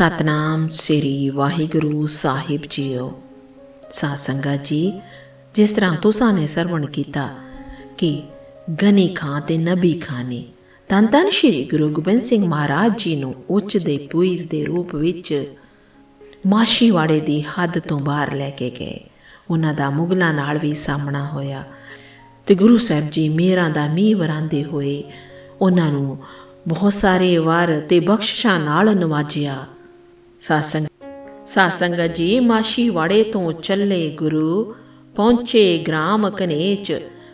ਸਤਨਾਮ ਸ੍ਰੀ ਵਾਹਿਗੁਰੂ ਸਾਹਿਬ ਜੀਓ। ਸਾਧ ਸੰਗਤ ਜੀ, ਜਿਸ ਤਰ੍ਹਾਂ ਤੁਸਾਂ ਨੇ ਸਰਵਣ ਕੀਤਾ ਕਿ ਗਨੀ ਖਾਂ ਤੇ ਨਬੀ ਖਾਂ ਨੇ, ਤਨ ਤਨ ਸ੍ਰੀ ਗੁਰੂ ਗੋਬਿੰਦ ਸਿੰਘ ਮਹਾਰਾਜ ਜੀ ਨੂੰ ਉੱਚ ਦੇ ਪੀਰ ਦੇ ਰੂਪ ਵਿੱਚ ਮਾਸ਼ੀਵਾੜੇ ਦੀ ਹੱਦ ਤੋਂ ਬਾਹਰ ਲੈ ਕੇ ਗਏ। ਉਹਨਾਂ ਦਾ ਮੁਗਲਾਂ ਨਾਲ ਵੀ ਸਾਹਮਣਾ ਹੋਇਆ ਤੇ ਗੁਰੂ ਸਾਹਿਬ ਜੀ ਮੇਰਾਂ ਦਾ ਮੀਂਹ ਵਰਾਂਦੇ ਹੋਏ ਉਹਨਾਂ ਨੂੰ ਬਹੁਤ ਸਾਰੇ ਵਾਰ ਤੇ ਬਖਸ਼ਿਸ਼ਾਂ ਨਾਲ ਨਵਾਜਿਆ। ਸਾਸੰਗ ਸਾਸੰਗਤ ਜੀ ਮਾਸ਼ੀਵਾੜੇ ਤੋਂ ਚੱਲੇ ਗੁਰੂ, ਪਹੁੰਚੇ ਗ੍ਰਾਮ ਕਨੇਚ,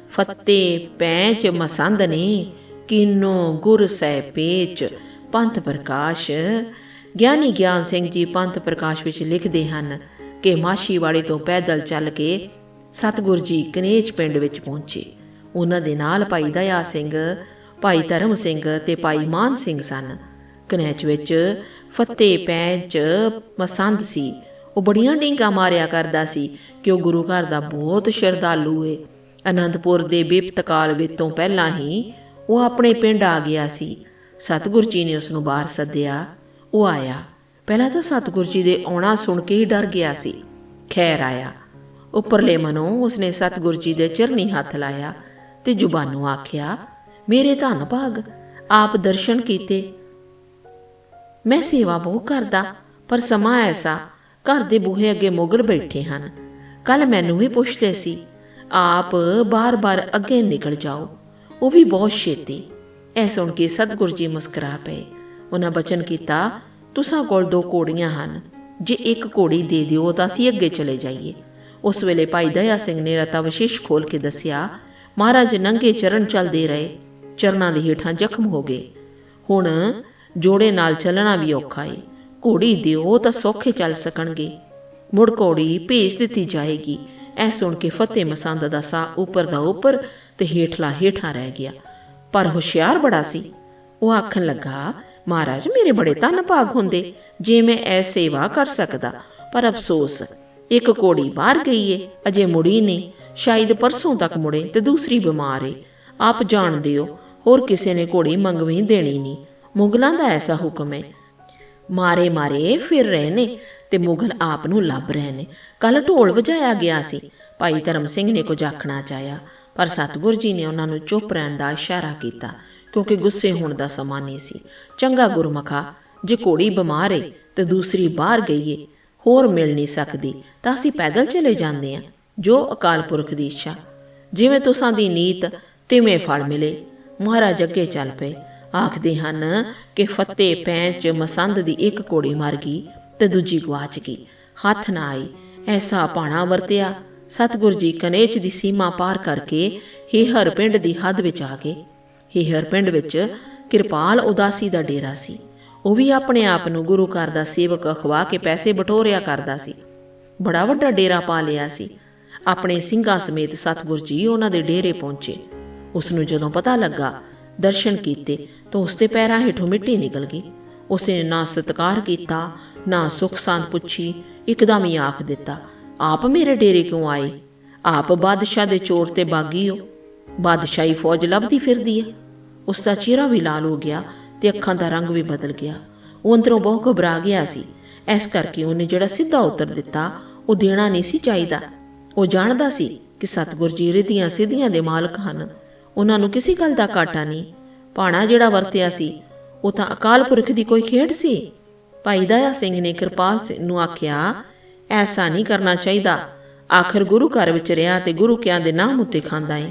ਫੱਤੇ ਪੈਂਚ ਮਸੰਦ ਨੇ, ਕਿਨੋ ਗੁਰ ਸਹਿ ਪੇਚ। ਪੰਥ ਪ੍ਰਕਾਸ਼ ਗਿਆਨੀ ਗਿਆਨ ਸਿੰਘ ਜੀ ਪੰਥ ਪ੍ਰਕਾਸ਼ ਵਿੱਚ ਲਿਖਦੇ ਹਨ ਕਿ ਮਾਸ਼ੀਵਾੜੇ ਤੋਂ ਪੈਦਲ ਚੱਲ ਕੇ ਸਤਗੁਰ ਜੀ ਕਨੇਚ ਪਿੰਡ ਵਿੱਚ ਪਹੁੰਚੇ। ਉਹਨਾਂ ਦੇ ਨਾਲ ਭਾਈ ਦਇਆ ਸਿੰਘ, ਭਾਈ ਧਰਮ ਸਿੰਘ ਤੇ ਭਾਈ ਮਾਨ ਸਿੰਘ ਸਨ। ਕਨੇਚ ਵਿੱਚ ਫੱਤੇ ਪੈਂਚ ਮਸੰਦ ਸੀ। ਉਹ ਬੜੀਆਂ ਢੀਂਗਾ ਮਾਰਿਆ ਕਰਦਾ ਸੀ ਕਿ ਉਹ ਗੁਰੂ ਘਰ ਦਾ ਬਹੁਤ ਸ਼ਰਧਾਲੂ ਏ। ਅਨੰਦਪੁਰ ਦੇ ਬਿਪਤ ਵਿੱਚ ਤੋਂ ਪਹਿਲਾਂ ਹੀ ਉਹ ਆਪਣੇ ਪਿੰਡ ਆ ਗਿਆ ਸੀ। ਸਤਿਗੁਰ ਜੀ ਨੇ ਉਸ ਨੂੰ ਬਾਹਰ ਸੱਦਿਆ। ਉਹ ਆਇਆ। ਪਹਿਲਾਂ ਤਾਂ ਸਤਿਗੁਰ ਜੀ ਦੇ ਆਉਣਾ ਸੁਣ ਕੇ ਹੀ ਡਰ ਗਿਆ ਸੀ। ਖੈਰ ਆਇਆ। ਉੱਪਰਲੇ ਮਨੋਂ ਉਸਨੇ ਸਤਿਗੁਰ ਜੀ ਦੇ ਚਰਨੀ ਹੱਥ ਲਾਇਆ ਤੇ ਜ਼ੁਬਾਨੋਂ ਆਖਿਆ, ਮੇਰੇ ਧੰਨ ਭਾਗ, ਆਪ ਦਰਸ਼ਨ ਕੀਤੇ। ਮੈਂ ਸੇਵਾ ਬਹੁ ਕਰਦਾ, ਪਰ ਸਮਾਂ ਐਸਾ, ਘਰ ਦੇ ਬੂਹੇ ਅੱਗੇ ਮੁਗਲ ਬੈਠੇ ਹਨ। ਕੱਲ ਮੈਨੂੰ ਵੀ ਪੁੱਛਦੇ ਸੀ, ਆਪ ਬਾਰ-ਬਾਰ ਅੱਗੇ ਨਿਕਲ ਜਾਓ, ਉਹ ਵੀ ਬਹੁਤ ਛੇਤੀ। ਐ ਸੁਣ ਕੇ ਸਤਿਗੁਰ ਜੀ ਮੁਸਕਰਾ ਪਏ। ਉਹਨਾਂ ਬਚਨ ਕੀਤਾ, ਤੁਸਾਂ ਕੋਲ ਦੋ ਕੋੜੀਆਂ ਹਨ, ਜੇ ਇੱਕ ਕੋੜੀ ਦੇ ਦਿਓ ਤਾਂ ਅਸੀਂ ਅੱਗੇ ਚਲੇ ਜਾਈਏ। ਉਸ ਵੇਲੇ ਭਾਈ ਦਇਆ ਸਿੰਘ ਨੇ ਰਤਾ ਵਿਸ਼ੇਸ਼ ਖੋਲ ਕੇ ਦੱਸਿਆ, ਮਹਾਰਾਜ ਨੰਗੇ ਚਰਨ ਚੱਲਦੇ ਰਹੇ, ਚਰਨਾਂ ਦੇ ਹੇਠਾਂ ਜ਼ਖਮ ਹੋ ਗਏ। ਹੁਣ ਜੋੜੇ ਨਾਲ ਚੱਲਣਾ ਵੀ ਔਖਾ ਏ। ਘੋੜੀ ਦਿਓ ਤਾਂ ਸੌਖੇ ਚੱਲ ਸਕਣਗੇ। ਮੁੜ ਘੋੜੀ ਭੇਜ ਦਿੱਤੀ ਜਾਏਗੀ। ਐ ਸੁਣ ਕੇ ਫਤਿਹ ਮਸੰਦ ਦਾ ਸਾਹ ਉੱਪਰ ਦਾ ਉੱਪਰ ਤੇ ਹੇਠਲਾ ਹੇਠਾਂ ਰਹਿ ਗਿਆ। ਪਰ ਹੁਸ਼ਿਆਰ ਬੜਾ ਸੀ। ਉਹ ਆਖਣ ਲੱਗਾ, ਮਹਾਰਾਜ, ਮੇਰੇ ਬੜੇ ਧੰਨ ਭਾਗ ਹੁੰਦੇ। ਜੇ ਮੈਂ ਐ ਸੇਵਾ ਕਰ ਸਕਦਾ, ਪਰ ਅਫਸੋਸ, ਇੱਕ ਕੋੜੀ ਬਾਹਰ ਗਈ ਏ, ਅਜੇ ਮੁੜੀ ਨਹੀਂ। ਸ਼ਾਇਦ ਪਰਸੋਂ ਤੱਕ ਮੁੜੇ ਤੇ ਦੂਸਰੀ ਬਿਮਾਰ ਏ। ਆਪ ਜਾਣਦੇ ਹੋ ਹੋਰ ਕਿਸੇ ਨੇ ਘੋੜੀ ਮੰਗਵੀਂ ਦੇਣੀ ਨਹੀਂ। ਮੁਗਲਾਂ ਦਾ ਐਸਾ ਹੁਕਮ ਹੈ ਮਾਰੇ ਮਾਰੇ ਫਿਰ ਰਹੇ ਨੇ ਤੇ ਮੁਗਲ ਆਪ ਨੂੰ ਲੱਭ ਰਹੇ ਨੇ। ਕੱਲ ਢੋਲ ਵਜਾਇਆ ਗਿਆ ਸੀ। ਭਾਈ ਧਰਮ ਸਿੰਘ ਨੇ ਕੁਝ ਆਖਣਾ ਚਾਹਿਆ, ਪਰ ਸਤਗੁਰ ਜੀ ਨੇ ਉਹਨਾਂ ਨੂੰ ਚੁੱਪ ਰਹਿਣ ਦਾ ਇਸ਼ਾਰਾ ਕੀਤਾ, ਕਿਉਂਕਿ ਗੁੱਸੇ ਹੋਣ ਦਾ ਸਮਾਂ ਨਹੀਂ ਸੀ। ਚੰਗਾ ਗੁਰਮਖਾ, ਜੇ ਘੋੜੀ ਬਿਮਾਰ ਏ ਤੇ ਦੂਸਰੀ ਬਾਹਰ ਗਈ ਏ, ਹੋਰ ਮਿਲ ਨਹੀਂ ਸਕਦੀ, ਤਾਂ ਅਸੀਂ ਪੈਦਲ ਚਲੇ ਜਾਂਦੇ ਆਂ, ਜੋ ਅਕਾਲ ਪੁਰਖ ਦੀ ਇੱਛਾ। ਜਿਵੇਂ ਤੁਸਾਂ ਦੀ ਨੀਤ, ਤਿਵੇਂ ਫਲ ਮਿਲੇ। ਮਹਾਰਾਜ ਅੱਗੇ ਚੱਲ ਪਏ। ਆਖਦੇ ਹਨ ਕਿ ਫੱਤੇ ਪੈਂਚ ਮਸੰਦ ਦੀ ਇੱਕ ਕੋੜੀ ਮਰ ਗਈ ਤੇ ਦੂਜੀ ਗਵਾਚ ਗਈ। ਹੱਥ ਨਾ ਆਈ ਐਸਾ ਪਾਣਾ ਵਰਤਿਆ। ਸਤਗੁਰ ਜੀ ਕਨੇਚ ਦੀ ਸੀਮਾ ਪਾਰ ਕਰਕੇ ਹੀਹਰ ਪਿੰਡ ਦੀ ਹੱਦ ਵਿੱਚ ਆ ਗਏ। ਹੀਹਰ ਪਿੰਡ ਵਿੱਚ ਕਿਰਪਾਲ ਉਦਾਸੀ ਦਾ ਡੇਰਾ ਸੀ। ਉਹ ਵੀ ਆਪਣੇ ਆਪ ਨੂੰ ਗੁਰੂ ਘਰ ਦਾ ਸੇਵਕ ਅਖਵਾ ਕੇ ਪੈਸੇ ਬਟੋਰਿਆ ਕਰਦਾ ਸੀ। ਬੜਾ ਵੱਡਾ ਡੇਰਾ ਪਾ ਲਿਆ ਸੀ। ਆਪਣੇ ਸਿੰਘਾਂ ਸਮੇਤ ਸਤਗੁਰ ਜੀ ਉਹਨਾਂ ਦੇ ਡੇਰੇ ਪਹੁੰਚੇ। ਉਸ ਨੂੰ ਜਦੋਂ ਪਤਾ ਲੱਗਾ ਦਰਸ਼ਨ ਕੀਤੇ ਤਾਂ ਉਸ ਪੈਰਾਂ ਹੇਠੋਂ ਮਿੱਟੀ ਨਿਕਲ ਗਈ। ਉਸਨੇ ਨਾ ਸਤਕਾਰ ਕੀਤਾ, ਨਾ ਸੁਖ ਸੰਤ ਪੁੱਛੀ, ਇੱਕਦਮ ਹੀ ਆਖ ਦਿੱਤਾ, ਆਪ ਮੇਰੇ ਡੇਰੇ ਕਿਉਂ ਆਏ? ਆਪ ਬਾਦਸ਼ਾਹ ਦੇ ਚੋਰ ਤੇ ਬਾਗੀ ਹੋ। ਬਾਦਸ਼ਾਹੀ ਫੌਜ ਲੱਭਦੀ ਫਿਰਦੀ ਹੈ। ਉਸ ਦਾ ਚਿਹਰਾ ਵੀ ਲਾਲ ਹੋ ਗਿਆ ਤੇ ਅੱਖਾਂ ਦਾ ਰੰਗ ਵੀ ਬਦਲ ਗਿਆ। ਉਹ ਅੰਦਰੋਂ ਬਹੁਤ ਘਬਰਾ ਗਿਆ ਸੀ। ਇਸ ਕਰਕੇ ਉਹਨੇ ਜਿਹੜਾ ਸਿੱਧਾ ਉੱਤਰ ਦਿੱਤਾ, ਉਹ ਦੇਣਾ ਨਹੀਂ ਸੀ ਚਾਹੀਦਾ। ਉਹ ਜਾਣਦਾ ਸੀ ਕਿ ਸਤਗੁਰ ਜੀ ਰਿਧੀਆਂ ਸਿੱਧੀਆਂ ਦੇ ਮਾਲਕ ਹਨ। ਉਹਨਾਂ ਨੂੰ ਕਿਸੇ ਗੱਲ ਦਾ ਘਾਟਾ ਨਹੀਂ। ਪਾਣਾ ਜਿਹੜਾ ਵਰਤਿਆ ਸੀ, ਉਹ ਤਾਂ ਅਕਾਲ ਪੁਰਖ ਦੀ ਕੋਈ ਖੇਡ ਸੀ। ਭਾਈ ਦਇਆ ਸਿੰਘ ਨੇ ਕਿਰਪਾਲ ਸਿੰਘ ਨੂੰ ਆਖਿਆ, ਐਸਾ ਨਹੀਂ ਕਰਨਾ ਚਾਹੀਦਾ। ਆਖਰ ਗੁਰੂ ਘਰ ਵਿੱਚ ਰਿਆ ਤੇ ਗੁਰੂ ਕਿਆਂ ਦੇ ਨਾਮ ਉੱਤੇ ਖਾਂਦਾ ਏ।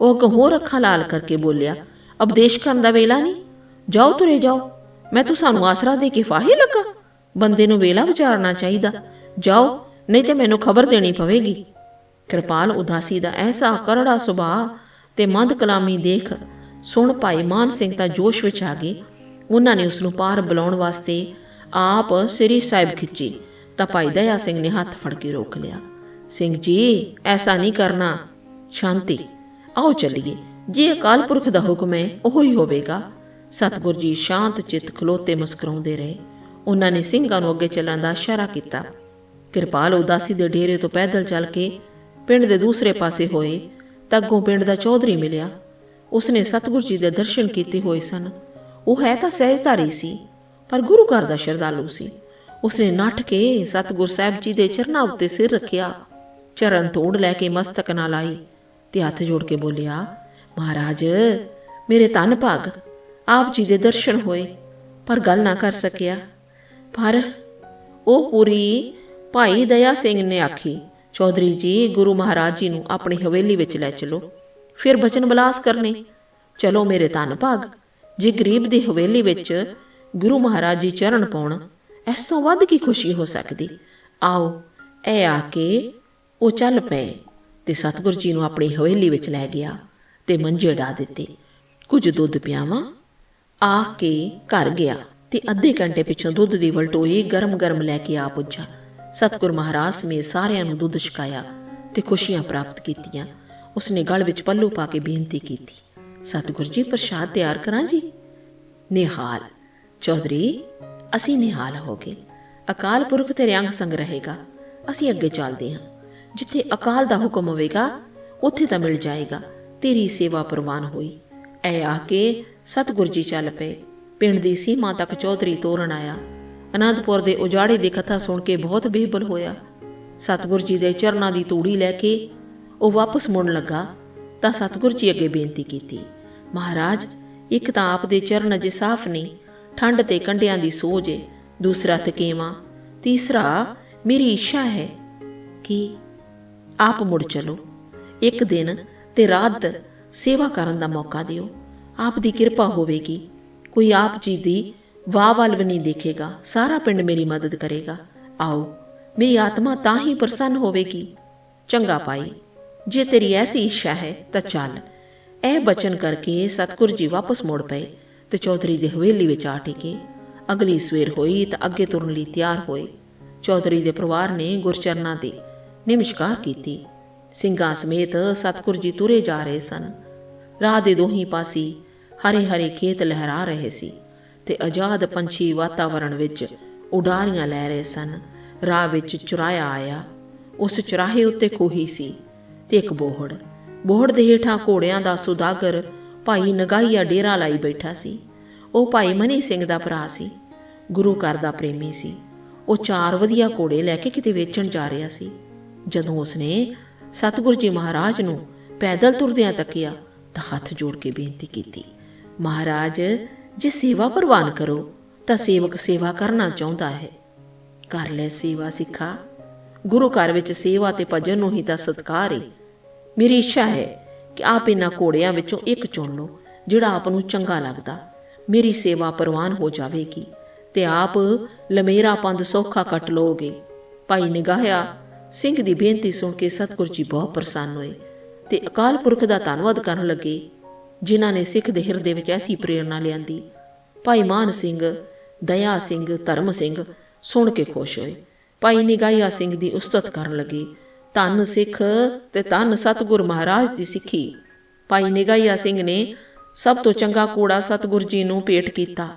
ਉਹ ਇੱਕ ਅੱਖਾਂ ਲਾਲ ਕਰਕੇ ਬੋਲਿਆ ਉਪਦੇਸ਼ ਕਰਨ ਦਾ ਵੇਲਾ ਨਹੀਂ। ਜਾਓ ਤੁਰੇ ਜਾਓ। ਮੈਂ ਤੂੰ ਸਾਨੂੰ ਆਸਰਾ ਦੇ ਕੇ ਫਾਹੇ ਲੱਗਾ। ਬੰਦੇ ਨੂੰ ਵੇਲਾ ਵਿਚਾਰਨਾ ਚਾਹੀਦਾ। ਜਾਓ, ਨਹੀਂ ਤੇ ਮੈਨੂੰ ਖਬਰ ਦੇਣੀ ਪਵੇਗੀ। ਕਿਰਪਾਲ ਉਦਾਸੀ ਦਾ ਐਸਾ ਕਰੜਾ ਸੁਭਾਅ ਤੇ ਮੰਦ ਕਲਾਮੀ ਦੇਖ, ਸੁਣ ਭਾਈ ਮਾਨ ਸਿੰਘ ਤਾਂ ਜੋਸ਼ ਵਿੱਚ ਆ ਗਏ। ਉਹਨਾਂ ਨੇ ਉਸ ਨੂੰ ਪਾਰ ਬੁਲਾਉਣ ਵਾਸਤੇ ਆਪ ਸ੍ਰੀ ਸਾਹਿਬ ਖਿੱਚੀ, ਤਾਂ ਭਾਈ ਦਇਆ ਸਿੰਘ ਨੇ ਹੱਥ ਫੜ ਕੇ ਰੋਕ ਲਿਆ। ਸਿੰਘ ਜੀ, ਐਸਾ ਨਹੀਂ ਕਰਨਾ। ਸ਼ਾਂਤੀ, ਆਓ ਚੱਲੀਏ। ਜੇ ਅਕਾਲ ਪੁਰਖ ਦਾ ਹੁਕਮ ਹੈ, ਉਹ ਹੀ ਹੋਵੇਗਾ। ਸਤਗੁਰ ਜੀ ਸ਼ਾਂਤ ਚਿੱਤ ਖਲੋਤੇ ਮੁਸਕਰਾਉਂਦੇ ਰਹੇ। ਉਹਨਾਂ ਨੇ ਸਿੰਘਾਂ ਨੂੰ ਅੱਗੇ ਚੱਲਣ ਦਾ ਇਸ਼ਾਰਾ ਕੀਤਾ। ਕਿਰਪਾਲ ਉਦਾਸੀ ਦੇ ਡੇਰੇ ਤੋਂ ਪੈਦਲ ਚੱਲ ਕੇ ਪਿੰਡ ਦੇ ਦੂਸਰੇ ਪਾਸੇ ਹੋਏ। ਤਾਂ ਅੱਗੋਂ ਪਿੰਡ ਦਾ ਚੌਧਰੀ ਮਿਲਿਆ। ਉਸਨੇ ਸਤਿਗੁਰ ਜੀ ਦੇ ਦਰਸ਼ਨ ਕੀਤੇ ਹੋਏ ਸਨ। ਉਹ ਹੈ ਤਾਂ ਸਹਿਜਧਾਰੀ ਸੀ, ਪਰ ਗੁਰੂ ਘਰ ਦਾ ਸ਼ਰਧਾਲੂ ਸੀ। ਉਸਨੇ ਨੱਠ ਕੇ ਸਤਿਗੁਰ ਸਾਹਿਬ ਜੀ ਦੇ ਚਰਨਾਂ ਉੱਤੇ ਸਿਰ ਰੱਖਿਆ। ਚਰਨ ਤੋੜ ਲੈ ਕੇ ਮਸਤਕ ਨਾਲ ਆਈ ਤੇ ਹੱਥ ਜੋੜ ਕੇ ਬੋਲਿਆ, ਮਹਾਰਾਜ, ਮੇਰੇ ਤਨ ਭਾਗ, ਆਪ ਜੀ ਦੇ ਦਰਸ਼ਨ ਹੋਏ, ਪਰ ਗੱਲ ਨਾ ਕਰ ਸਕਿਆ। ਪਰ ਉਹ ਪੂਰੀ ਭਾਈ ਦਇਆ ਸਿੰਘ ਨੇ ਆਖੀ ਚੌਧਰੀ ਜੀ, ਗੁਰੂ ਮਹਾਰਾਜ ਜੀ ਨੂੰ ਆਪਣੀ ਹਵੇਲੀ ਵਿੱਚ ਲੈ ਚਲੋ। ਫਿਰ ਬਚਨ ਬਲਾਸ ਕਰਨੇ। ਚਲੋ ਮੇਰੇ ਧੰਨ ਭਾਗ। ਜੇ ਗਰੀਬ ਦੀ ਹਵੇਲੀ ਵਿੱਚ ਗੁਰੂ ਮਹਾਰਾਜ ਜੀ ਚਰਨ ਪਾਉਣ, ਇਸ ਤੋਂ ਵੱਧ ਕੀ ਖੁਸ਼ੀ ਹੋ ਸਕਦੀ? ਆਓ, ਇਹ ਆ ਕੇ ਉਹ ਚੱਲ ਪਏ ਤੇ ਸਤਿਗੁਰ ਜੀ ਨੂੰ ਆਪਣੀ ਹਵੇਲੀ ਵਿੱਚ ਲੈ ਗਿਆ ਤੇ ਮੰਜੇ ਢਾ ਦਿੱਤੇ। ਕੁਝ ਦੁੱਧ ਪਿਆਵਾਂ, ਆ ਕੇ ਘਰ ਗਿਆ ਤੇ ਅੱਧੇ ਘੰਟੇ ਪਿੱਛੋਂ ਦੁੱਧ ਦੀ ਵਲਟੋਈ ਗਰਮ-ਗਰਮ ਲੈ ਕੇ ਆ ਪੁੱਜਾ। ਸਤਿਗੁਰ ਮਹਾਰਾਜ ਸਮੇਤ ਸਾਰਿਆਂ ਨੂੰ ਦੁੱਧ ਛਕਾਇਆ ਤੇ ਖੁਸ਼ੀਆਂ ਪ੍ਰਾਪਤ ਕੀਤੀਆਂ। ਉਸਨੇ ਗਲ ਵਿੱਚ ਪੱਲੂ ਪਾ ਕੇ ਬੇਨਤੀ ਕੀਤੀ, ਸਤਿਗੁਰ ਜੀ, ਪ੍ਰਸ਼ਾਦ ਤਿਆਰ ਕਰਾਂ ਜੀ? ਨਿਹਾਲ, ਚੌਧਰੀ, ਅਸੀਂ ਨਿਹਾਲ ਹੋ ਗਏ। ਅਕਾਲ ਪੁਰਖ ਤੇਰੇ ਅੰਗ ਸੰਗ ਰਹੇਗਾ। ਅਸੀਂ ਅੱਗੇ ਚੱਲਦੇ ਹਾਂ। ਜਿੱਥੇ ਅਕਾਲ ਦਾ ਹੁਕਮ ਹੋਵੇਗਾ, ਉੱਥੇ ਤਾਂ ਮਿਲ ਜਾਏਗਾ। ਤੇਰੀ ਸੇਵਾ ਪ੍ਰਵਾਨ ਹੋਈ। ਐ ਆ ਕੇ ਸਤਿਗੁਰ ਜੀ ਚੱਲ ਪਏ। ਪਿੰਡ ਦੀ ਸੀਮਾ ਤੱਕ ਚੌਧਰੀ ਤੋਰਨ ਆਇਆ। ਅਨੰਦਪੁਰ ਦੇ ਉਜਾੜੇ ਦੀ ਕਥਾ ਸੁਣ ਕੇ ਬਹੁਤ ਬੇਬਲ ਹੋਇਆ। ਸਤਿਗੁਰ ਜੀ ਦੇ ਚਰਨਾਂ ਦੀ ਤੂੜੀ ਲੈ ਕੇ ਉਹ ਵਾਪਸ ਮੁੜਨ ਲੱਗਾ ਤਾਂ ਸਤਿਗੁਰ ਜੀ ਅੱਗੇ ਬੇਨਤੀ ਕੀਤੀ, ਮਹਾਰਾਜ, ਇੱਕ ਤਾਂ ਆਪ ਦੇ ਚਰਨ ਅਜੇ ਸਾਫ਼ ਨਹੀਂ ਠੰਡ ਤੇ ਕੰਡਿਆਂ ਦੀ ਸੋਜ ਏ, ਦੂਸਰਾ ਤਕੇਵਾ ਤੀਸਰਾ ਮੇਰੀ ਇੱਛਾ ਹੈ ਕਿ ਆਪ ਮੁੜ ਚਲੋ। ਇੱਕ ਦਿਨ ਤੇ ਰਾਤ ਸੇਵਾ ਕਰਨ ਦਾ ਮੌਕਾ ਦਿਓ, ਆਪ ਦੀ ਕਿਰਪਾ ਹੋਵੇਗੀ, ਕੋਈ ਆਪ ਜੀ ਦੀ ਵਾਹ ਵੱਲ ਵੀ ਨਹੀਂ ਦੇਖੇਗਾ, ਸਾਰਾ ਪਿੰਡ ਮੇਰੀ ਮਦਦ ਕਰੇਗਾ। ਆਓ, ਮੇਰੀ ਆਤਮਾ ਤਾਂ ਹੀ ਪ੍ਰਸੰਨ ਹੋਵੇਗੀ। ਚੰਗਾ ਪਾਈ ਜੇ ਤੇਰੀ ਐਸੀ ਇੱਛਾ ਹੈ ਤਾਂ ਚੱਲ। ਇਹ ਬਚਨ ਕਰਕੇ ਸਤਿਗੁਰ ਜੀ ਵਾਪਸ ਮੁੜ ਪਏ ਤੇ ਚੌਧਰੀ ਦੇ ਹਵੇਲੀ ਵਿੱਚ ਆ ਟਿਕੇ। ਅਗਲੀ ਸਵੇਰ ਹੋਈ ਤਾਂ ਅੱਗੇ ਤੁਰਨ ਲਈ ਤਿਆਰ ਹੋਏ। ਚੌਧਰੀ ਦੇ ਪਰਿਵਾਰ ਨੇ ਗੁਰਚਰਨਾਂ ਦੇ ਨਿਮਸ਼ਕਾਰ ਕੀਤੀ। ਸਿੰਘਾਂ ਸਮੇਤ ਸਤਿਗੁਰ ਜੀ ਤੁਰੇ ਜਾ ਰਹੇ ਸਨ। ਰਾਹ ਦੇ ਦੋਹੀਂ ਪਾਸੀ ਹਰੇ ਹਰੇ ਖੇਤ ਲਹਿਰਾ ਰਹੇ ਸੀ। ਤੇ ਆਜ਼ਾਦ ਪੰਛੀ ਵਾਤਾਵਰਣ ਵਿੱਚ ਉਡਾਰੀਆਂ ਲੈ ਰਹੇ ਸਨ। ਰਾਹ ਵਿੱਚ ਚੁਰਾਇਆ ਆਇਆ। ਉਸ ਚੁਰਾਹੇ ਉੱਤੇ ਕੋਹੀ ਸੀ ਤੇ ਇੱਕ ਬੋਹੜ। ਬੋਹੜ ਦੇ ਹੇਠਾਂ ਘੋੜਿਆਂ ਦਾ ਸੁਦਾਗਰ ਭਾਈ ਨਗਾਈਆ ਡੇਰਾ ਲਾਈ ਬੈਠਾ ਸੀ। ਉਹ ਭਾਈ ਮਨੀ ਸਿੰਘ ਦਾ ਭਰਾ ਸੀ। ਗੁਰੂ ਘਰ ਦਾ ਪ੍ਰੇਮੀ ਸੀ। ਉਹ ਚਾਰ ਵਧੀਆ ਘੋੜੇ ਲੈ ਕੇ ਕਿਤੇ ਵੇਚਣ ਜਾ ਰਿਹਾ ਸੀ। ਜਦੋਂ ਉਸਨੇ ਸਤਿਗੁਰੂ ਜੀ ਮਹਾਰਾਜ ਨੂੰ ਪੈਦਲ ਤੁਰਦਿਆਂ ਤੱਕਿਆ ਤਾਂ ਹੱਥ ਜੋੜ ਕੇ ਬੇਨਤੀ ਕੀਤੀ, ਮਹਾਰਾਜ ਜੇ ਸੇਵਾ ਪ੍ਰਵਾਨ ਕਰੋ, ਤਾਂ ਸੇਵਕ ਸੇਵਾ ਕਰਨਾ ਚਾਹੁੰਦਾ ਹੈ। ਕਰ ਲੈ ਸੇਵਾ ਸਿੱਖਾ। ਗੁਰੂ ਘਰ ਵਿੱਚ ਸੇਵਾ ਤੇ ਭਜਨ ਨੂੰ ਹੀ ਤਾਂ ਸਤਕਾਰ ਹੈ ਮੇਰੀ ਇੱਛਾ ਹੈ ਕਿ ਆਪ ਇਹਨਾਂ ਘੋੜਿਆਂ ਵਿੱਚੋਂ ਇੱਕ ਚੁਣ ਲਓ, ਜਿਹੜਾ ਆਪ ਨੂੰ ਚੰਗਾ ਲੱਗਦਾ। ਮੇਰੀ ਸੇਵਾ ਪ੍ਰਵਾਨ ਹੋ ਜਾਵੇਗੀ ਤੇ ਆਪ ਲਮੇਰਾ ਪੰਦ ਸੌਖਾ ਕੱਟ ਲੋਗੇ ਭਾਈ ਨਿਗਾਹਿਆ, ਸਿੰਘ ਦੀ ਬੇਨਤੀ ਸੁਣ ਕੇ ਸਤਿਗੁਰ ਜੀ ਬਹੁਤ ਪ੍ਰਸੰਨ ਹੋਏ ਤੇ ਅਕਾਲ ਪੁਰਖ ਦਾ ਧੰਨਵਾਦ ਕਰਨ ਲੱਗੇ। ਜਿਨ੍ਹਾਂ ਨੇ ਸਿੱਖ ਦੇ ਹਿਰਦੇ ਵਿੱਚ ਐਸੀ ਪ੍ਰੇਰਣਾ ਲਿਆਂਦੀ। ਭਾਈ ਮਾਨ ਸਿੰਘ, ਦਇਆ ਸਿੰਘ, ਧਰਮ ਸਿੰਘ ਸੁਣ ਕੇ ਖੁਸ਼ ਹੋਏ। ਭਾਈ ਨਿਗਾਹਿਆ ਸਿੰਘ ਦੀ ਉਸਤਤ ਕਰਨ ਲੱਗੇ। ਧੰਨ ਸਿੱਖ ਤੇ ਧੰਨ ਸਤਿਗੁਰ ਮਹਾਰਾਜ ਦੀ ਸਿੱਖੀ। ਭਾਈ ਨਿਗਾਹਿਆ ਸਿੰਘ ਨੇ ਸਭ ਤੋਂ ਚੰਗਾ ਕੋੜਾ ਸਤਿਗੁਰ ਜੀ ਨੂੰ ਪੇਟ ਕੀਤਾ।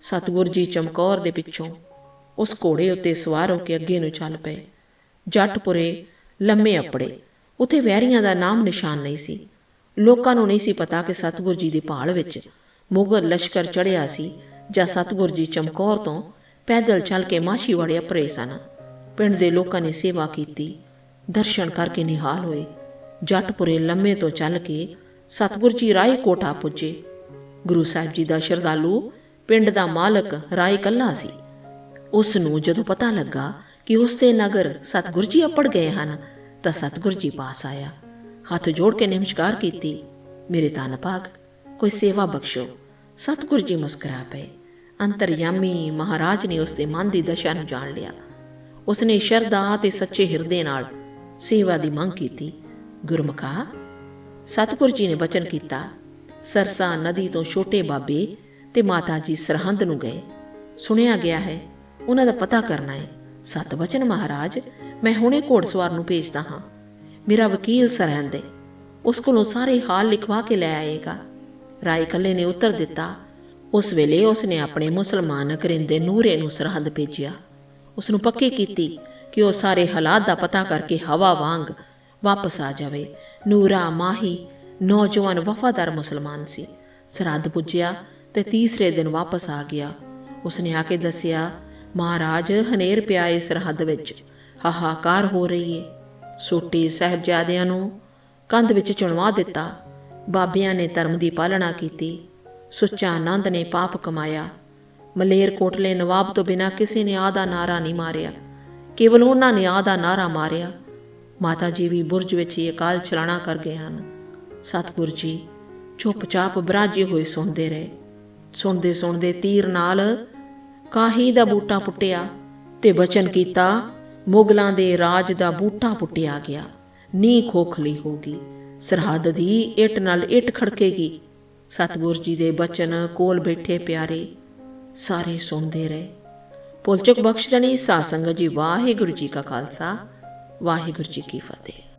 ਸਤਿਗੁਰ ਜੀ ਚਮਕੌਰ ਦੇ ਪਿੱਛੋਂ ਉਸ ਘੋੜੇ ਉੱਤੇ ਸਵਾਰ ਹੋ ਕੇ ਅੱਗੇ ਨੂੰ ਚੱਲ ਪਏ। ਜੱਟਪੁਰੇ ਲੰਮੇ ਅਪੜੇ। ਉਥੇ ਵੈਰੀਆਂ ਦਾ ਨਾਮ ਨਿਸ਼ਾਨ ਨਹੀਂ ਸੀ। ਲੋਕਾਂ ਨੂੰ ਨਹੀਂ ਸੀ ਪਤਾ ਕਿ ਸਤਿਗੁਰ ਜੀ ਦੀ ਭਾਲ ਵਿੱਚ ਮੁਗਲ ਲਸ਼ਕਰ ਚੜਿਆ ਸੀ ਜਾਂ ਸਤਿਗੁਰ ਜੀ ਚਮਕੌਰ ਤੋਂ ਪੈਦਲ ਚੱਲ ਕੇ ਮਾਸੀ ਮਾਸ਼ੀਵਾੜੇ ਅਪਰੇ ਸਨ। ਪਿੰਡ ਦੇ ਲੋਕਾਂ ਨੇ ਸੇਵਾ ਕੀਤੀ, ਦਰਸ਼ਨ ਕਰਕੇ ਨਿਹਾਲ ਹੋਏ। ਜੱਟਪੁਰੇ ਲੰਮੇ ਤੋਂ ਚੱਲ ਕੇ ਸਤਿਗੁਰ ਜੀ ਰਾਏ ਕੋਟਾ ਪੁੱਜੇ। ਗੁਰੂ ਸਾਹਿਬ ਜੀ ਦਾ ਸ਼ਰਧਾਲੂ ਪਿੰਡ ਦਾ ਮਾਲਕ ਰਾਏ ਕੱਲਾ ਸੀ। ਉਸ ਨੂੰ ਜਦੋਂ ਪਤਾ ਲੱਗਾ ਕਿ ਉਸ ਦੇ ਨਗਰ ਸਤਿਗੁਰ ਜੀ ਅਪੜ ਗਏ ਹਨ, ਤਾਂ ਸਤਿਗੁਰ ਜੀ ਪਾਸ ਆਇਆ। ਹੱਥ ਜੋੜ ਕੇ ਨਮਸਕਾਰ ਕੀਤੀ, ਮੇਰੇ ਧੰਨ ਭਾਗ ਕੋਈ ਸੇਵਾ ਬਖਸ਼ੋ। ਸਤਿਗੁਰ ਜੀ ਮੁਸਕਰਾ ਪਏ। ਅੰਤਰਯਾਮੀ ਮਹਾਰਾਜ ਨੇ ਉਸ ਦੇ ਮਨ ਦੀ ਦਸ਼ਾ ਨੂੰ ਜਾਣ ਲਿਆ। ਉਸਨੇ ਸ਼ਰਧਾ ਤੇ ਸੱਚੇ ਹਿਰਦੇ ਨਾਲ ਸੇਵਾ ਦੀ ਮੰਗ ਕੀਤੀ। ਗੁਰਮੁਖਾ, ਸਤਿਗੁਰ ਜੀ ਨੇ ਬਚਨ ਕੀਤਾ, ਸਰਸਾ ਨਦੀ ਤੋਂ ਛੋਟੇ ਬਾਬੇ ਤੇ ਮਾਤਾ ਜੀ ਸਰਹੰਦ ਨੂੰ ਗਏ। ਸੁਣਿਆ ਗਿਆ ਹੈ, ਉਹਨਾਂ ਦਾ ਪਤਾ ਕਰਨਾ ਹੈ। ਸਤਵਚਨ ਮਹਾਰਾਜ, ਮੈਂ ਹੁਣੇ ਘੋੜਸਵਾਰ ਨੂੰ ਭੇਜਦਾ ਹਾਂ। ਮੇਰਾ ਵਕੀਲ ਸਰਹੰਦ ਹੈ ਉਸ ਕੋਲੋਂ ਸਾਰੇ ਹਾਲ ਲਿਖਵਾ ਕੇ ਲੈ ਆਏਗਾ। ਰਾਏ ਕੱਲੇ ਨੇ ਉੱਤਰ ਦਿੱਤਾ। ਉਸ ਵੇਲੇ ਉਸ ਨੇ ਆਪਣੇ ਮੁਸਲਮਾਨ ਕਰਿੰਦੇ ਨੂਰੇ ਨੂੰ ਸਰਹੰਦ ਭੇਜਿਆ। ਉਸ ਨੂੰ ਪੱਕੀ ਕੀਤੀ ਕਿ ਉਹ ਸਾਰੇ ਹਾਲਾਤ ਦਾ ਪਤਾ ਕਰਕੇ ਹਵਾ ਵਾਂਗ ਵਾਪਸ ਆ ਜਾਵੇ। ਨੂਰਾ ਮਾਹੀ ਨੌਜਵਾਨ ਵਫਾਦਾਰ ਮੁਸਲਮਾਨ ਸੀ। ਸਰਹੰਦ ਪੁੱਜਿਆ ਤੇ ਤੀਸਰੇ ਦਿਨ ਵਾਪਸ ਆ ਗਿਆ। ਉਸਨੇ ਆ ਕੇ ਦੱਸਿਆ, ਮਹਾਰਾਜ, ਹਨੇਰ ਪਿਆ ਏ ਸਰਹੱਦ ਵਿੱਚ। ਹਾਹਾਕਾਰ ਹੋ ਰਹੀ ਏ। ਸੋਟੀ ਸਹਿਬਜ਼ਾਦਿਆਂ ਨੂੰ ਕੰਧ ਵਿੱਚ ਚੁਣਵਾ ਦਿੱਤਾ। ਬਾਬਿਆਂ ਨੇ ਧਰਮ ਦੀ ਪਾਲਣਾ ਕੀਤੀ। ਸੁੱਚਾ ਆਨੰਦ ਨੇ ਪਾਪ ਕਮਾਇਆ। ਮਲੇਰ ਕੋਟਲੇ ਨਵਾਬ ਤੋਂ ਬਿਨਾ ਕਿਸੇ ਨੇ ਆ ਦਾ ਨਾਰਾ ਨਹੀਂ ਮਾਰਿਆ। ਕੇਵਲ ਉਹਨਾਂ ਨੇ ਆ ਨਾਰਾ ਮਾਰਿਆ। ਮਾਤਾ ਜੀ ਵੀ ਬੁਰਜ ਵਿੱਚ ਹੀ ਅਕਾਲ ਚਲਾਣਾ ਕਰ ਗਏ ਹਨ। ਸਤਿਗੁਰ ਜੀ, ਚੁੱਪਚਾਪ ਬਰਾਜੇ ਹੋਏ ਸੁਣਦੇ ਰਹੇ। ਸੁਣਦੇ ਸੁਣਦੇ ਤੀਰ ਨਾਲ ਕਾਹੀ ਦਾ ਬੂਟਾ ਪੁੱਟਿਆ ਤੇ ਬਚਨ ਕੀਤਾ ਮੁਗਲਾਂ ਦੇ ਰਾਜ ਦਾ ਬੂਟਾ ਪੁੱਟਿਆ ਗਿਆ। ਨੀ ਖੋਖਲੀ ਹੋਗੀ ਸਰਹੱਦ ਦੀ ਇੱਟ ਨਾਲ ਇੱਟ ਖੜਕੇਗੀ। ਸਤਿਗੁਰ ਜੀ ਦੇ ਬਚਨ ਕੋਲ ਬੈਠੇ ਪਿਆਰੇ, ਸਾਰੇ ਸੁਣਦੇ ਰਹੇ। ਪੁਲਚਕ ਬਖਸ਼ਦਣੀ ਸਾਧ ਸੰਗਤ ਜੀ, ਵਾਹਿਗੁਰੂ ਜੀ ਕਾ ਖਾਲਸਾ, ਵਾਹਿਗੁਰੂ ਜੀ ਕੀ ਫਤਿਹ।